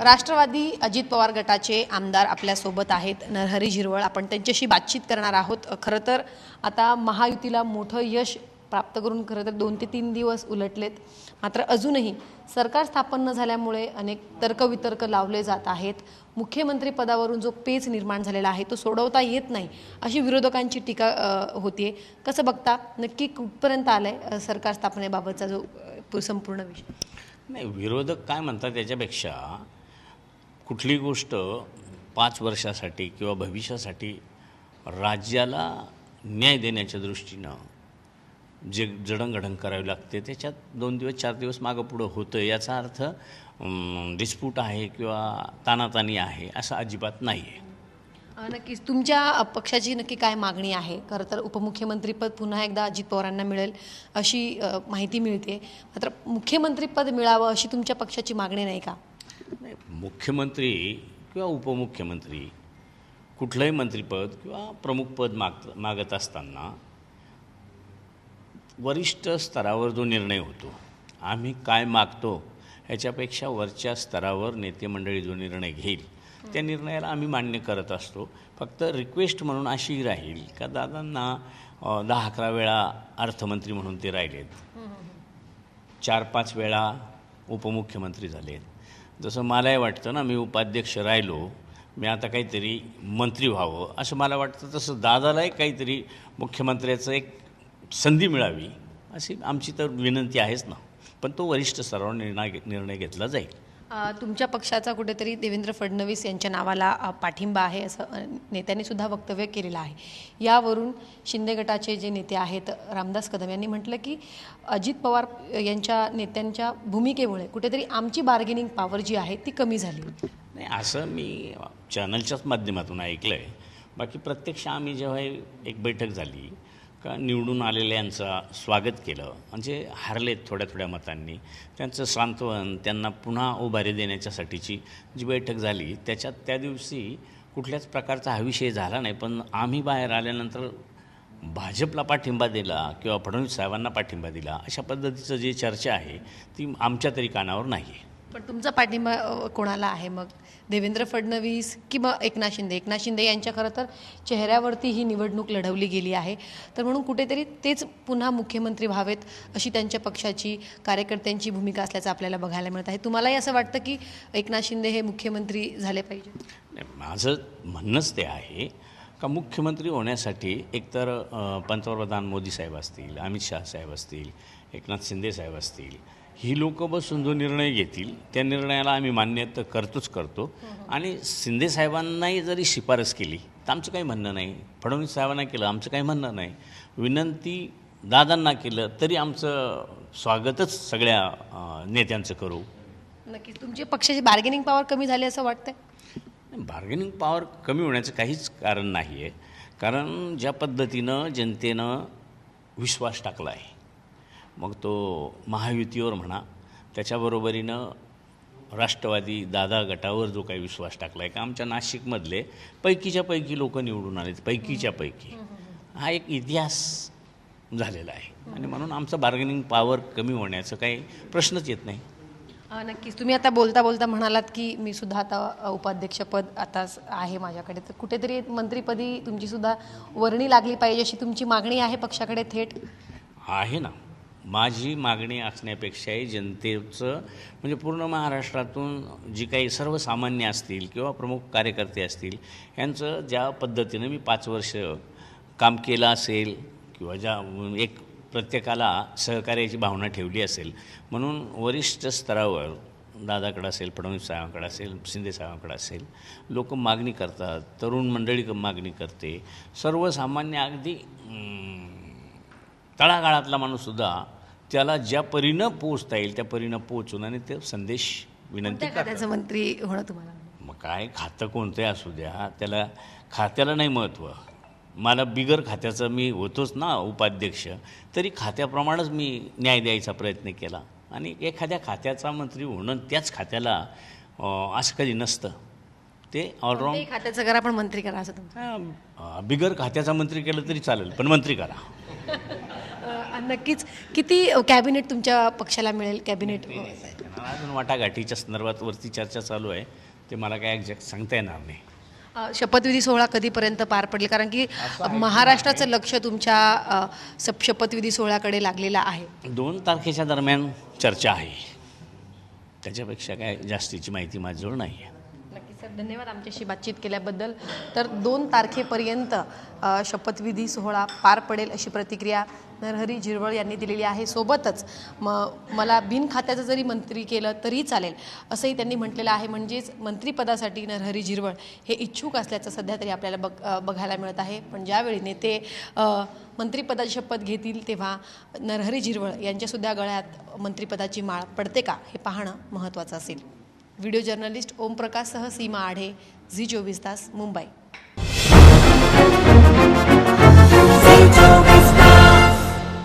राष्ट्रवादी अजित पवार गटाचे आमदार आपल्यासोबत आहेत. नरहरी झिरवळ आपण त्यांच्याशी बातचीत करणार आहोत. खरं तर आता महायुतीला मोठं यश प्राप्त करून खरं तर दोन ते तीन दिवस उलटलेत. मात्र अजूनही सरकार स्थापन न झाल्यामुळे अनेक तर्कवितर्क लावले जात आहेत. मुख्यमंत्री पदावरून जो पेच निर्माण झालेला आहे तो सोडवता येत नाही अशी विरोधकांची टीका होतीये. कसं बघता? नक्की कुठपर्यंत आलंय सरकार स्थापनेबाबतचा जो संपूर्ण विषय? नाही विरोधक काय म्हणतात त्याच्यापेक्षा कुठली गोष्ट पाच वर्षासाठी किंवा भविष्यासाठी राज्याला न्याय देण्याच्या दृष्टीनं जे जडणघडण करावी लागते त्याच्यात दोन दिवस चार दिवस मागं पुढं होतं याचा अर्थ डिस्प्यूट आहे किंवा तानातानी आहे असं अजिबात नाही आहे नक्कीच. तुमच्या पक्षाची नक्की काय मागणी आहे? खरं तर उपमुख्यमंत्रीपद पुन्हा एकदा अजित पवारांना मिळेल अशी माहिती मिळते. मात्र मुख्यमंत्रीपद मिळावं अशी तुमच्या पक्षाची मागणी नाही का? नाही मुख्यमंत्री किंवा उपमुख्यमंत्री कुठलंही मंत्रिपद किंवा प्रमुख पद माग मागत असताना वरिष्ठ स्तरावर जो निर्णय होतो आम्ही काय मागतो ह्याच्यापेक्षा वरच्या स्तरावर नेते मंडळी जो निर्णय घेईल त्या निर्णयाला आम्ही मान्य करत असतो. फक्त रिक्वेस्ट म्हणून अशी राहील का दादांना दहा अकरा वेळा अर्थमंत्री म्हणून ते राहिलेत. चार पाच वेळा उपमुख्यमंत्री झालेत. जसं मलाही वाटतं ना मी उपाध्यक्ष राहिलो मी आता काहीतरी मंत्री व्हावं असं मला वाटतं. तसं दादालाही काहीतरी मुख्यमंत्र्याचं एक संधी मिळावी अशी आमची तर विनंती आहेच ना. पण तो वरिष्ठ स्तरावर निर्णय निर्णय घेतला जाईल. तुमच्या पक्षाचा कुठेतरी देवेंद्र फडणवीस यांच्या नावाला पाठिंबा आहे असं नेत्यांनी सुद्धा वक्तव्य केलेलं आहे. यावरून शिंदे गटाचे जे नेते आहेत रामदास कदम यांनी म्हटलं की अजित पवार यांच्या नेत्यांच्या भूमिकेमुळे कुठेतरी आमची बार्गेनिंग पॉवर जी आहे ती कमी झाली. नाही असं मी चॅनलच्याच माध्यमातून ऐकलं आहे बाकी प्रत्यक्ष आम्ही जेव्हा एक बैठक झाली का निवडून आलेल्यांचा स्वागत केलं. म्हणजे हारलेत थोड्या थोड्या मतांनी. त्यांचं सांत्वन त्यांना पुन्हा उभारी देण्याच्यासाठीची जी बैठक झाली त्याच्यात त्या दिवशी कुठल्याच प्रकारचा हा विषय झाला नाही. पण आम्ही बाहेर आल्यानंतर भाजपला पाठिंबा दिला किंवा फडणवीस साहेबांना पाठिंबा दिला अशा पद्धतीचं जी चर्चा आहे ती आमच्या तरी कानावर नाही आहे पण तुमचा पाठिंबा कोणाला आहे मग? देवेंद्र फडणवीस किंवा एकनाथ शिंदे? एकनाथ शिंदे यांच्या खरं तर चेहऱ्यावरती ही निवडणूक लढवली गेली आहे. तर म्हणून कुठेतरी तेच पुन्हा मुख्यमंत्री व्हावेत अशी त्यांच्या पक्षाची कार्यकर्त्यांची भूमिका असल्याचं आपल्याला बघायला मिळत आहे. तुम्हालाही असं वाटतं की एकनाथ शिंदे हे मुख्यमंत्री झाले पाहिजे? माझं म्हणणंच ते आहे का मुख्यमंत्री होण्यासाठी एकतर पंतप्रधान मोदी साहेब असतील अमित शाह साहेब असतील एकनाथ शिंदे साहेब असतील ही लोक बसून जो निर्णय घेतील त्या निर्णयाला आम्ही मान्य तर करतोच करतो. आणि शिंदे साहेबांनाही जरी शिफारस केली तर आमचं काही म्हणणं नाही. फडणवीस साहेबांना केलं आमचं काही म्हणणं नाही. विनंती दादांना केलं तरी आमचं स्वागतच सगळ्या नेत्यांचं करू. नक्कीच. तुमची पक्षाची बार्गेनिंग पॉवर कमी झाली असं वाटतंय? बार्गेनिंग पॉवर कमी होण्याचं काहीच कारण नाही आहे कारण ज्या पद्धतीनं जनतेनं विश्वास टाकला आहे मग तो महायुतीवर म्हणा त्याच्याबरोबरीनं राष्ट्रवादी दादा गटावर जो काही विश्वास टाकला आहे का आमच्या नाशिकमधले पैकीच्या पैकी लोक निवडून आलेत पैकीच्या पैकी. हा एक इतिहास झालेला आहे. आणि म्हणून आमचं बार्गेनिंग पॉवर कमी होण्याचं काही प्रश्नच येत नाही. नक्कीच. तुम्ही आता बोलता बोलता म्हणालात की मी सुद्धा आता उपाध्यक्षपद आता आहे माझ्याकडे. तर कुठेतरी मंत्रीपदी तुमची सुद्धा वर्णी लागली पाहिजे अशी तुमची मागणी आहे पक्षाकडे थेट? आहे ना. माझी मागणी असण्यापेक्षाही जनतेचं म्हणजे पूर्ण महाराष्ट्रातून जी काही सर्वसामान्य असतील किंवा प्रमुख कार्यकर्ते असतील यांचं ज्या पद्धतीनं मी पाच वर्ष काम केलं असेल किंवा ज्या एक प्रत्येकाला सहकार्याची भावना ठेवली असेल म्हणून वरिष्ठ स्तरावर दादाकडं असेल फडणवीस साहेबांकडे असेल शिंदे साहेबांकडे असेल लोक मागणी करतात तरुण मंडळी क- मागणी करते. सर्वसामान्य अगदी तळागाळातला माणूससुद्धा त्याला ज्या परीनं पोचता येईल त्या परीनं पोचून आणि ते संदेश विनंती करतात खात्याचं मंत्री होणं तुम्हाला? मग काय खातं कोणतंही असू द्या त्याला खात्याला नाही महत्त्व मला बिगर खात्याचं मी होतोच ना उपाध्यक्ष तरी खात्याप्रमाणेच मी न्याय द्यायचा प्रयत्न केला. आणि एखाद्या खात्याचा मंत्री होणं त्याच खात्याला असं कधी नसतं. ते ऑलराऊंड खात्याचं करा पण मंत्री करा असं बिगर खात्याचा मंत्री केलं तरी चालेल पण मंत्री करा. नक्कीच. किती कॅबिनेट तुमच्या पक्षाला मिळेल? कॅबिनेट? अजून वाटाघाटीच्या संदर्भात वरती चर्चा चालू आहे. ते मला काय एक्झॅक्ट सांगता येणार नाही. शपथविधी सोहळा कधीपर्यंत पार पडेल? कारण की महाराष्ट्राचं लक्ष तुमच्या शपथविधी सोहळ्याकडे लागलेलं आहे. दोन तारखेच्या दरम्यान चर्चा आहे. त्याच्यापेक्षा काय जास्तीची माहिती माझ्याजवळ नाही आहे. सर धन्यवाद आमच्याशी बातचीत केल्याबद्दल. तर दोन तारखेपर्यंत शपथविधी सोहळा पार पडेल अशी प्रतिक्रिया नरहरी झिरवळ यांनी दिलेली आहे. सोबतच म मला बिन खात्याचं जरी मंत्री केलं तरी चालेल असंही त्यांनी म्हटलेलं आहे. म्हणजेच मंत्रिपदासाठी नरहरी झिरवळ हे इच्छुक असल्याचं सध्या तरी आपल्याला बघ बघायला मिळत आहे. पण ज्यावेळी नेते मंत्रीपदाची मंत्रिपदाची शपथ घेतील तेव्हा नरहरी झिरवळ यांच्यासुद्धा गळ्यात मंत्रिपदाची माळ पडते का हे पाहणं महत्त्वाचं असेल. व्हिडिओ जर्नलिस्ट ओमप्रकाशसह सीमा आढे झी चोवीस तास मुंबई.